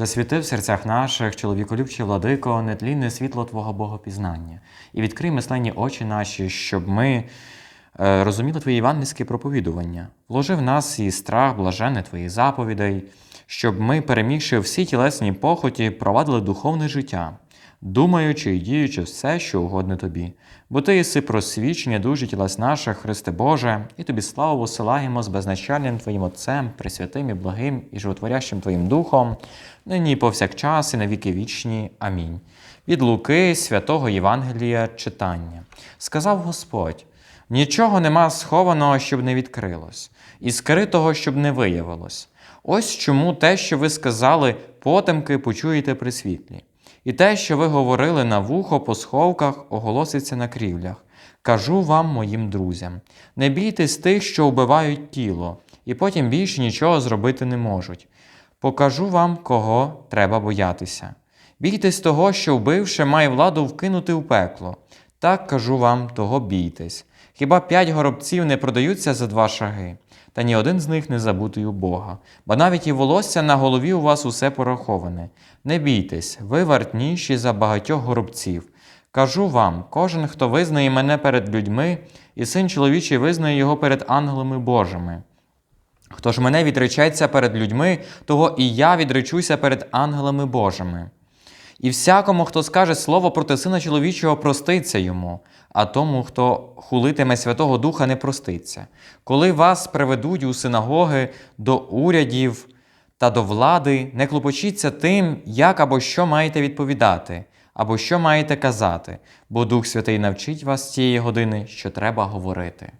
Засвіти в серцях наших, чоловіколюбче владико, нетлінне світло Твого Богопізнання, і відкрий мисленні очі наші, щоб ми е, розуміли Твої євангельське проповідування. Вложи в нас і страх, блажене Твоїх заповідей, щоб ми, перемігши всі тілесні похоті, провадили духовне життя, думаючи і діючи все, що угодне тобі. Бо ти єси просвічення душі тілес наших, Христе Боже, і тобі славу посилаємо з безначальним Твоїм Отцем, пресвятим і благим і животворящим Твоїм Духом, нині і повсякчас, і на віки вічні. Амінь. Від Луки, святого Євангелія читання. Сказав Господь: нічого нема схованого, щоб не відкрилось, і скритого, щоб не виявилось. Ось чому те, що ви сказали, потемки почуєте при світлі. І те, що ви говорили на вухо по сховках, оголоситься на крівлях. Кажу вам, моїм друзям: не бійтесь тих, що вбивають тіло, і потім більше нічого зробити не можуть. Покажу вам, кого треба боятися. Бійтесь того, що вбивши, має владу вкинути в пекло. Так кажу вам, того бійтесь. Хіба п'ять горобців не продаються за два шаги, та ні один з них не забутий у Бога, бо навіть і волосся на голові у вас усе пораховане. Не бійтесь, ви вартніші за багатьох горобців. Кажу вам, кожен, хто визнає мене перед людьми, і син чоловічий визнає його перед ангелами Божими. Хто ж мене відречеться перед людьми, того і я відречуся перед ангелами Божими. І всякому, хто скаже слово проти сина чоловічого, проститься йому, а тому, хто хулитиме Святого Духа, не проститься. Коли вас приведуть у синагоги до урядів та до влади, не клопочіться тим, як або що маєте відповідати, або що маєте казати, бо Дух Святий навчить вас цієї години, що треба говорити.